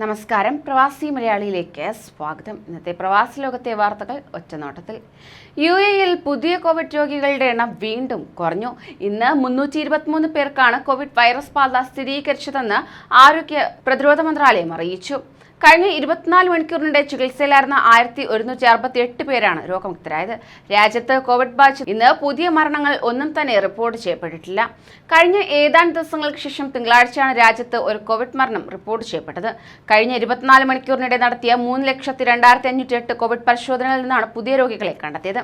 നമസ്കാരം. പ്രവാസി മലയാളിയിലേക്ക് സ്വാഗതം. ഇന്നത്തെ പ്രവാസി ലോകത്തെ വാർത്തകൾ ഒറ്റനോട്ടത്തിൽ. യു എയിൽ പുതിയ കോവിഡ് രോഗികളുടെ എണ്ണം വീണ്ടും കുറഞ്ഞു. ഇന്ന് മുന്നൂറ്റി ഇരുപത്തിമൂന്ന് പേർക്കാണ് കോവിഡ് വൈറസ് ബാധ സ്ഥിരീകരിച്ചതെന്ന് ആരോഗ്യ പ്രതിരോധ മന്ത്രാലയം അറിയിച്ചു. കഴിഞ്ഞ ഇരുപത്തിനാല് മണിക്കൂറിനിടെ ചികിത്സയിലായിരുന്ന ആയിരത്തി ഒരുന്നൂറ്റി അറുപത്തി എട്ട് പേരാണ് രോഗമുക്തരായത്. രാജ്യത്ത് കോവിഡ് ബാധിച്ച് ഇന്ന് പുതിയ മരണങ്ങൾ ഒന്നും തന്നെ റിപ്പോർട്ട് ചെയ്യപ്പെട്ടിട്ടില്ല. കഴിഞ്ഞ ഏതാനും ദിവസങ്ങൾക്ക് ശേഷം തിങ്കളാഴ്ചയാണ് രാജ്യത്ത് ഒരു കോവിഡ് മരണം റിപ്പോർട്ട് ചെയ്യപ്പെട്ടത്. കഴിഞ്ഞ ഇരുപത്തിനാല് മണിക്കൂറിനിടെ നടത്തിയ മൂന്ന് ലക്ഷത്തി രണ്ടായിരത്തി അഞ്ഞൂറ്റി എട്ട് കോവിഡ് പരിശോധനയിൽ നിന്നാണ് പുതിയ രോഗികളെ കണ്ടെത്തിയത്.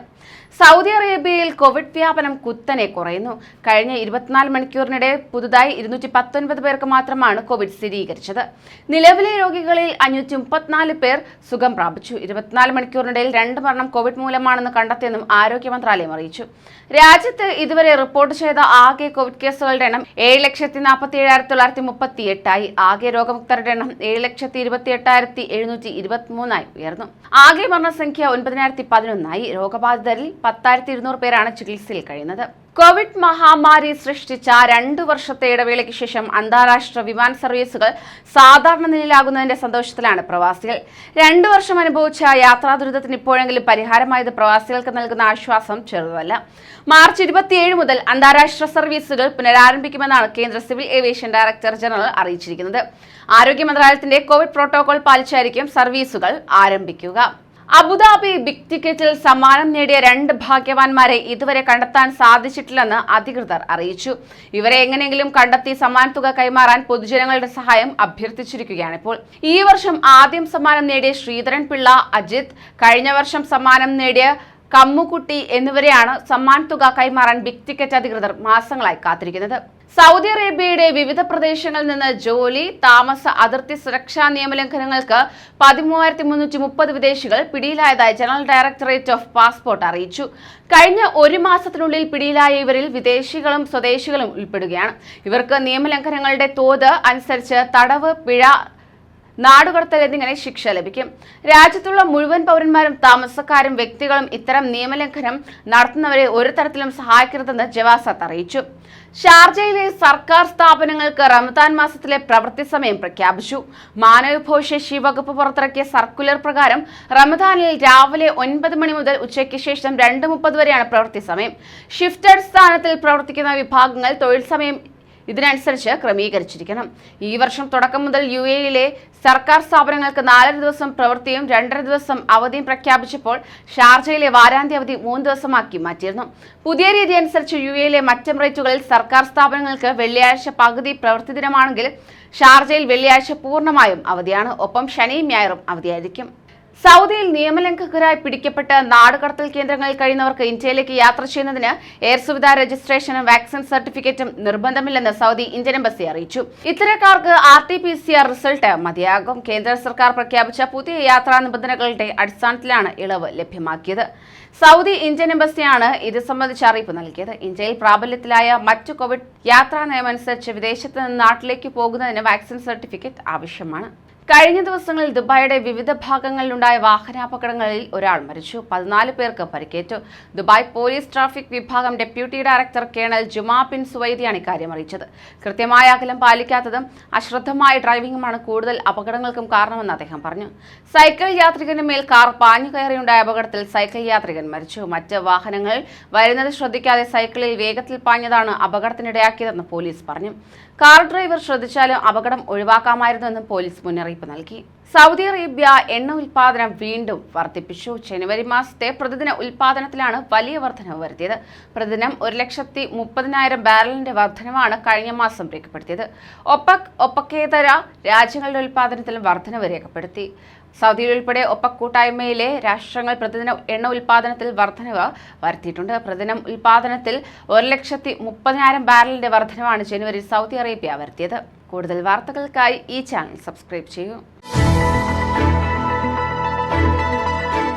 സൗദി അറേബ്യയിൽ കോവിഡ് വ്യാപനം കുത്തനെ കുറയുന്നു. കഴിഞ്ഞ ഇരുപത്തിനാല് മണിക്കൂറിനിടെ പുതുതായി ഇരുന്നൂറ്റി പത്തൊൻപത് പേർക്ക് മാത്രമാണ് കോവിഡ് സ്ഥിരീകരിച്ചത്. നിലവിലെ രോഗികളിൽ അഞ്ഞൂറ്റി മുപ്പത്തിനാല് പേർ സുഖം പ്രാപിച്ചു. ഇരുപത്തിനാല് മണിക്കൂറിനിടയിൽ രണ്ട് മരണം കോവിഡ് മൂലമാണെന്ന് കണ്ടെത്തിയെന്നും ആരോഗ്യ മന്ത്രാലയം അറിയിച്ചു. രാജ്യത്ത് ഇതുവരെ റിപ്പോർട്ട് ചെയ്ത ആകെ കോവിഡ് കേസുകളുടെ എണ്ണം ഏഴ് ലക്ഷത്തി നാൽപ്പത്തി ഏഴായിരത്തി തൊള്ളായിരത്തി മുപ്പത്തി എട്ടായി ആകെ രോഗമുക്തരുടെ എണ്ണം ഏഴ് ലക്ഷത്തി ഇരുപത്തി എട്ടായിരത്തി എഴുന്നൂറ്റി ഇരുപത്തി മൂന്നായി ഉയർന്നു. ആകെ മരണസംഖ്യ ഒൻപതിനായിരത്തി പതിനൊന്നായി രോഗബാധിതരിൽ പത്തായിരത്തി ഇരുന്നൂറ് പേരാണ് ചികിത്സയിൽ കഴിയുന്നത്. കോവിഡ് മഹാമാരി സൃഷ്ടിച്ച രണ്ടു വർഷത്തെ ഇടവേളയ്ക്ക് ശേഷം അന്താരാഷ്ട്ര വിമാന സർവീസുകൾ സാധാരണ നിലയിലാകുന്നതിന്റെ സന്തോഷത്തിലാണ് പ്രവാസികൾ. രണ്ടു വർഷം അനുഭവിച്ച യാത്രാ ദുരിതത്തിന് ഇപ്പോഴെങ്കിലും പരിഹാരമായത് പ്രവാസികൾക്ക് നൽകുന്ന ആശ്വാസം ചെറുതല്ല. മാർച്ച് ഇരുപത്തിയേഴ് മുതൽ അന്താരാഷ്ട്ര സർവീസുകൾ പുനരാരംഭിക്കുമെന്നാണ് കേന്ദ്ര സിവിൽ ഏവിയേഷൻ ഡയറക്ടർ ജനറൽ അറിയിച്ചിരിക്കുന്നത്. ആരോഗ്യ മന്ത്രാലയത്തിന്റെ കോവിഡ് പ്രോട്ടോകോൾ പാലിച്ചായിരിക്കും സർവീസുകൾ ആരംഭിക്കുക. അബുദാബി ബിഗ് ടിക്കറ്റിൽ സമ്മാനം നേടിയ രണ്ട് ഭാഗ്യവാന്മാരെ ഇതുവരെ കണ്ടെത്താൻ സാധിച്ചിട്ടില്ലെന്ന് അധികൃതർ അറിയിച്ചു. ഇവരെ എങ്ങനെയെങ്കിലും കണ്ടെത്തി സമ്മാനത്തുക കൈമാറാൻ പൊതുജനങ്ങളുടെ സഹായം അഭ്യർത്ഥിച്ചിരിക്കുകയാണ് ഇപ്പോൾ. ഈ വർഷം ആദ്യം സമ്മാനം നേടിയ ശ്രീധരൻ പിള്ള അജിത് കഴിഞ്ഞ വർഷം സമ്മാനം നേടിയ കമ്മുകുട്ടി എന്നിവരെയാണ് സമ്മാൻ തുക കൈമാറാൻ ബിഗ് ടിക്കറ്റ് അധികൃതർ മാസങ്ങളായി കാത്തിരിക്കുന്നത്. സൗദി അറേബ്യയുടെ വിവിധ പ്രദേശങ്ങളിൽ നിന്ന് ജോലി താമസ അതിർത്തി സുരക്ഷാ നിയമലംഘനങ്ങൾക്ക് പതിമൂവായിരത്തി മുന്നൂറ്റി മുപ്പത് വിദേശികൾ പിടിയിലായതായി ജനറൽ ഡയറക്ടറേറ്റ് ഓഫ് പാസ്പോർട്ട് അറിയിച്ചു. കഴിഞ്ഞ ഒരു മാസത്തിനുള്ളിൽ പിടിയിലായ ഇവരിൽ വിദേശികളും സ്വദേശികളും ഉൾപ്പെടുകയാണ്. ഇവർക്ക് നിയമലംഘനങ്ങളുടെ തോത് അനുസരിച്ച് തടവ് പിഴ നാടുകടത്തൽ എന്നിങ്ങനെ ശിക്ഷ ലഭിക്കും. രാജ്യത്തുള്ള മുഴുവൻ പൗരന്മാരും താമസക്കാരും വ്യക്തികളും ഇത്തരം നിയമലംഘനം നടത്തുന്നവരെ ഒരു തരത്തിലും സഹായിക്കരുതെന്ന് ജവാസത്ത് അറിയിച്ചു. ഷാർജയിലെ സർക്കാർ സ്ഥാപനങ്ങൾക്ക് റമദാൻ മാസത്തിലെ പ്രവൃത്തി സമയം പ്രഖ്യാപിച്ചു. മാനവവിഭവശേഷി വകുപ്പ് പുറത്തിറക്കിയ സർക്കുലർ പ്രകാരം റമദാനിൽ രാവിലെ ഒൻപത് മണി മുതൽ ഉച്ചയ്ക്ക് ശേഷം രണ്ട് മുപ്പത് വരെയാണ് പ്രവൃത്തി സമയം. ഷിഫ്റ്റഡ് സ്ഥാനത്തിൽ പ്രവർത്തിക്കുന്ന വിഭാഗങ്ങൾ തൊഴിൽ സമയം ഇതിനനുസരിച്ച് ക്രമീകരിച്ചിരിക്കണം. ഈ വർഷം തുടക്കം മുതൽ യു എയിലെ സർക്കാർ സ്ഥാപനങ്ങൾക്ക് നാലര ദിവസം പ്രവൃത്തിയും രണ്ടര ദിവസം അവധിയും പ്രഖ്യാപിച്ചപ്പോൾ ഷാർജയിലെ വാരാന്ത്യ അവധി മൂന്ന് ദിവസമാക്കി മാറ്റിയിരുന്നു. പുതിയ രീതി അനുസരിച്ച് യു എയിലെ മറ്റ് എമിറേറ്റുകളിൽ സർക്കാർ സ്ഥാപനങ്ങൾക്ക് വെള്ളിയാഴ്ച പകുതി പ്രവൃത്തി ദിനമാണെങ്കിൽ ഷാർജയിൽ വെള്ളിയാഴ്ച പൂർണമായും അവധിയാണ്. ഒപ്പം ശനിയും ഞായറും അവധിയായിരിക്കും. സൗദിയിൽ നിയമലംഘകരായി പിടിക്കപ്പെട്ട് നാടുകടത്തൽ കേന്ദ്രങ്ങളിൽ കഴിയുന്നവർക്ക് ഇന്ത്യയിലേക്ക് യാത്ര ചെയ്യുന്നതിന് എയർ സുവിധ രജിസ്ട്രേഷനും വാക്സിൻ സർട്ടിഫിക്കറ്റും നിർബന്ധമില്ലെന്ന് സൗദി ഇന്ത്യൻ എംബസി അറിയിച്ചു. ഇത്തരക്കാർക്ക് R T P C R result മതിയാകും. കേന്ദ്ര സർക്കാർ പ്രഖ്യാപിച്ച പുതിയ യാത്രാ നിബന്ധനകളുടെ അടിസ്ഥാനത്തിലാണ് ഇളവ് ലഭ്യമാക്കിയത്. സൗദി ഇന്ത്യൻ എംബസിയാണ് ഇത് സംബന്ധിച്ച് അറിയിപ്പ് നൽകിയത്. ഇന്ത്യയിൽ പ്രാബല്യത്തിലായ മറ്റു കോവിഡ് യാത്രാ നയമനുസരിച്ച് വിദേശത്ത് നിന്ന് നാട്ടിലേക്ക് പോകുന്നതിന് വാക്സിൻ സർട്ടിഫിക്കറ്റ് ആവശ്യമാണ്. കഴിഞ്ഞ ദിവസങ്ങളിൽ ദുബായിയുടെ വിവിധ ഭാഗങ്ങളിലുണ്ടായ വാഹനാപകടങ്ങളിൽ ഒരാൾ മരിച്ചു. പതിനാല് പേർക്ക് പരിക്കേറ്റു. ദുബായ് പോലീസ് ട്രാഫിക് വിഭാഗം deputy director colonel Juma bin സുവൈദിയാണ് ഇക്കാര്യം അറിയിച്ചത്. കൃത്യമായ അകലം പാലിക്കാത്തതും അശ്രദ്ധമായ ഡ്രൈവിംഗുമാണ് കൂടുതൽ അപകടങ്ങൾക്കും കാരണമെന്ന് അദ്ദേഹം പറഞ്ഞു. സൈക്കിൾ യാത്രികന് മേൽ കാർ പാഞ്ഞു കയറിയുണ്ടായ അപകടത്തിൽ സൈക്കിൾ യാത്രികൻ മരിച്ചു. മറ്റ് വാഹനങ്ങൾ വരുന്നത് ശ്രദ്ധിക്കാതെ സൈക്കിളിൽ വേഗത്തിൽ പാഞ്ഞതാണ് അപകടത്തിനിടയാക്കിയതെന്ന് പോലീസ് പറഞ്ഞു. കാർ ഡ്രൈവർ ശ്രദ്ധിച്ചാലും അപകടം ഒഴിവാക്കാമായിരുന്നുവെന്നും പോലീസ് മുന്നറിയിപ്പ് നൽകി. സൗദി അറേബ്യ എണ്ണ ഉൽപാദനം വീണ്ടും വർദ്ധിപ്പിച്ചു. ജനുവരി മാസത്തെ പ്രതിദിന ഉൽപാദനത്തിലാണ് വലിയ വർധനവ് വരുത്തിയത്. പ്രതിദിനം ഒരു ലക്ഷത്തി മുപ്പതിനായിരം ബാരലിന്റെ വർധനമാണ് കഴിഞ്ഞ മാസം രേഖപ്പെടുത്തിയത്. ഒപ്പക് ഒപ്പക്കേതര രാജ്യങ്ങളുടെ ഉൽപാദനത്തിലും വർധനവ് രേഖപ്പെടുത്തി. സൗദി ഉൾപ്പെടെ ഒപ്പക് കൂട്ടായ്മയിലെ രാഷ്ട്രങ്ങൾ പ്രതിദിന എണ്ണ ഉൽപാദനത്തിൽ വർധനവ് വരുത്തിയിട്ടുണ്ട്. പ്രതിദിനം ഉൽപാദനത്തിൽ ഒരു ലക്ഷത്തി മുപ്പതിനായിരം ബാരലിന്റെ വർധനവാണ് ജനുവരി സൗദി അറേബ്യ വരുത്തിയത്. കൂടുതൽ വാർത്തകൾക്കായി ഈ ചാനൽ സബ്സ്ക്രൈബ് ചെയ്യൂ.